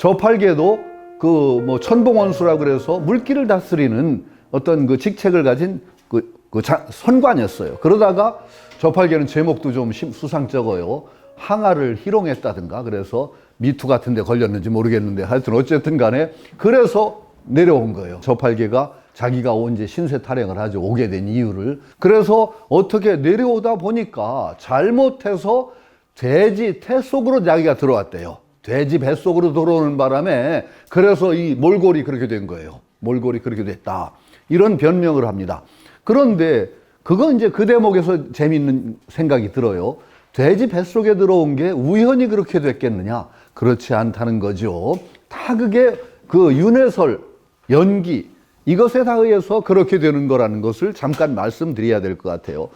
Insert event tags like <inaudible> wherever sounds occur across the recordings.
저팔계도 그 뭐 천봉원수라 그래서 물기를 다스리는 어떤 그 직책을 가진 그, 그 자- 선관이었어요. 그러다가 저팔계는 제목도 좀 심- 수상쩍어요. 항아를 희롱했다든가 그래서 미투 같은 데 걸렸는지 모르겠는데 하여튼 어쨌든 간에 그래서 내려온 거예요. 저팔계가 자기가 언제 신세 타령을 하죠. 오게 된 이유를. 그래서 어떻게 내려오다 보니까 잘못해서 돼지 태 속으로 자기가 들어왔대요. 돼지 뱃속으로 들어오는 바람에 그래서 이 몰골이 그렇게 된 거예요. 몰골이 그렇게 됐다. 이런 변명을 합니다. 그런데 그건 이제 그 대목에서 재미있는 생각이 들어요. 돼지 뱃속에 들어온 게 우연히 그렇게 됐겠느냐? 그렇지 않다는 거죠. 다 그게 그 윤회설, 연기, 이것에 다 의해서 그렇게 되는 거라는 것을 잠깐 말씀드려야 될 것 같아요.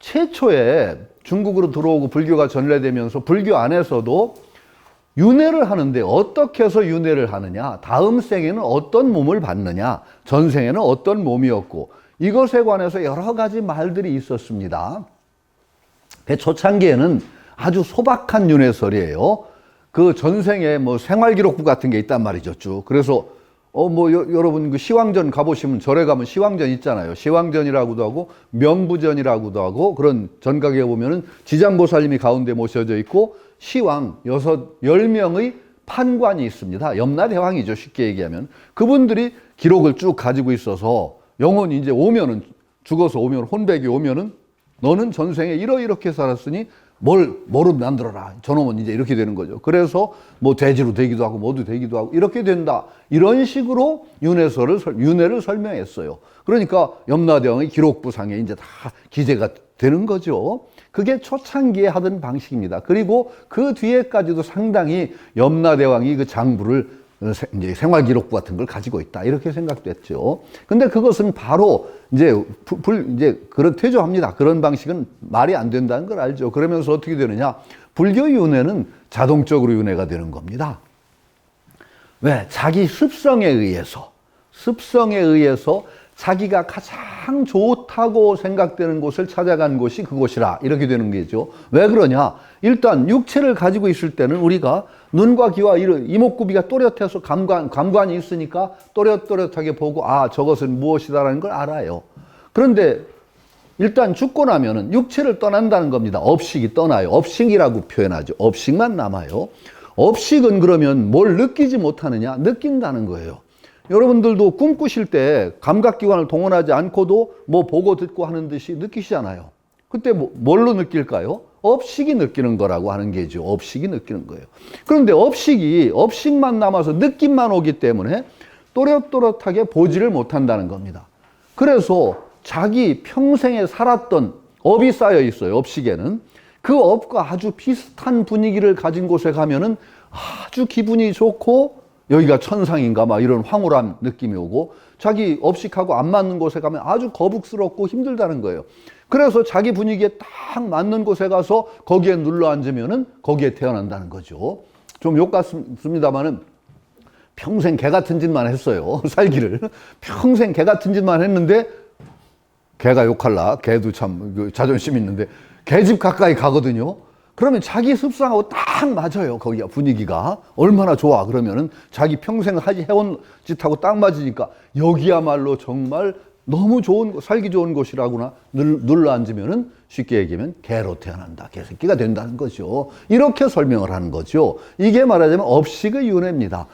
최초에 중국으로 들어오고 불교가 전래되면서 불교 안에서도 윤회를 하는데 어떻게 해서 윤회를 하느냐, 다음 생에는 어떤 몸을 받느냐, 전생에는 어떤 몸이었고, 이것에 관해서 여러 가지 말들이 있었습니다. 그 초창기에는 아주 소박한 윤회설이에요. 그 전생에 뭐 생활기록부 같은 게 있단 말이죠, 쭉. 그래서 어 뭐 여러분 그 시황전 가보시면 절에 가면 시황전 있잖아요. 시황전이라고도 하고 명부전이라고도 하고 그런 전각에 보면은 지장보살님이 가운데 모셔져 있고 시황 여섯 열 명의 판관이 있습니다. 염라 대왕이죠, 쉽게 얘기하면 그분들이 기록을 쭉 가지고 있어서 영혼이 이제 오면은 죽어서 오면 혼백이 오면은 너는 전생에 이러이렇게 살았으니 뭘, 뭐로 만들어라. 저놈은 이제 이렇게 되는 거죠. 그래서 뭐 돼지로 되기도 하고 뭐도 되기도 하고 이렇게 된다. 이런 식으로 설- 윤회를 설명했어요. 그러니까 염라대왕의 기록부상에 이제 다 기재가 되는 거죠. 그게 초창기에 하던 방식입니다. 그리고 그 뒤에까지도 상당히 염라대왕이 그 장부를 어, 세- 이제 생활 기록부 같은 걸 가지고 있다 이렇게 생각됐죠. 근데 그것은 바로 이제 불, 불- 이제 그런 퇴조합니다. 그런 방식은 말이 안 된다는 걸 알죠. 그러면서 어떻게 되느냐? 불교 윤회는 자동적으로 윤회가 되는 겁니다. 왜? 자기 습성에 의해서, 습성에 의해서 자기가 가장 좋다고 생각되는 곳을 찾아간 곳이 그곳이라 이렇게 되는 거죠. 왜 그러냐? 일단 육체를 가지고 있을 때는 우리가 눈과 귀와 이목구비가 또렷해서 감관, 감관이 있으니까 또렷또렷하게 보고 아 저것은 무엇이다라는 걸 알아요. 그런데 일단 죽고 나면은 육체를 떠난다는 겁니다. 업식이 떠나요. 업식이라고 표현하죠. 업식만 남아요. 업식은 그러면 뭘 느끼지 못하느냐? 느낀다는 거예요. 여러분들도 꿈꾸실 때 감각기관을 동원하지 않고도 뭐 보고 듣고 하는 듯이 느끼시잖아요. 그때 뭐, 뭘로 느낄까요? 업식이 느끼는 거라고 하는 게죠. 업식이 느끼는 거예요. 그런데 업식이, 업식만 남아서 느낌만 오기 때문에 또렷또렷하게 보지를 못한다는 겁니다. 그래서 자기 평생에 살았던 업이 쌓여 있어요. 업식에는. 그 업과 아주 비슷한 분위기를 가진 곳에 가면은 아주 기분이 좋고 여기가 천상인가 막 이런 황홀한 느낌이 오고 자기 업식하고 안 맞는 곳에 가면 아주 거북스럽고 힘들다는 거예요. 그래서 자기 분위기에 딱 맞는 곳에 가서 거기에 눌러 앉으면은 거기에 태어난다는 거죠. 좀 욕 같습니다만은 평생 개 같은 짓만 했어요. <laughs> 살기를. 평생 개 같은 짓만 했는데 개가 욕할라. 개도 참그 자존심 있는데 개집 가까이 가거든요. 그러면 자기 습성하고 딱 맞아요. 거기가 분위기가 얼마나 좋아. 그러면은 자기 평생 하지 해온 짓하고 딱 맞으니까 여기야말로 정말 너무 좋은 곳, 살기 좋은 곳이라구나 눌, 눌러 앉으면은 쉽게 얘기하면 개로 태어난다. 개새끼가 된다는 거죠. 이렇게 설명을 하는 거죠. 이게 말하자면 업식의 윤회입니다.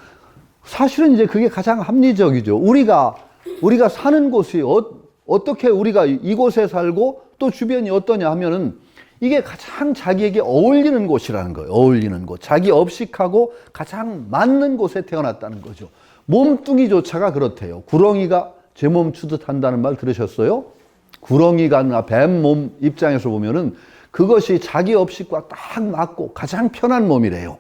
사실은 이제 그게 가장 합리적이죠. 우리가 우리가 사는 곳이 어, 어떻게 우리가 이곳에 살고 또 주변이 어떠냐 하면은 이게 가장 자기에게 어울리는 곳이라는 거예요. 어울리는 곳. 자기 업식하고 가장 맞는 곳에 태어났다는 거죠. 몸뚱이조차가 그렇대요. 구렁이가 제 몸 추듯한다는 말 들으셨어요? 구렁이가 뱀 몸 입장에서 보면은 그것이 자기 업식과 딱 맞고 가장 편한 몸이래요.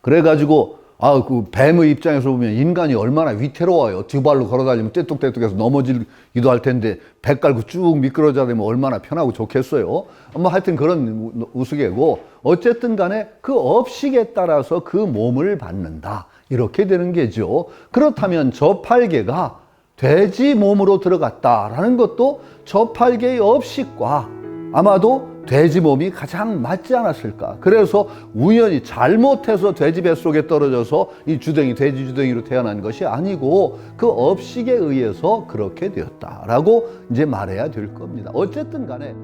그래가지고 아 그 뱀의 입장에서 보면 인간이 얼마나 위태로워요. 두 발로 걸어다니면 떼뚝떼뚝해서 넘어지기도 할 텐데 배 깔고 쭉 미끄러져 되면 얼마나 편하고 좋겠어요. 뭐 하여튼 그런 우- 우스개고 어쨌든 간에 그 업식에 따라서 그 몸을 받는다. 이렇게 되는 게죠. 그렇다면 저팔계가 돼지 몸으로 들어갔다라는 것도 저팔계의 업식과 아마도 돼지 몸이 가장 맞지 않았을까. 그래서 우연히 잘못해서 돼지 뱃속에 떨어져서 이 주댕이, 돼지 주댕이로 태어난 것이 아니고 그 업식에 의해서 그렇게 되었다라고 이제 말해야 될 겁니다. 어쨌든 간에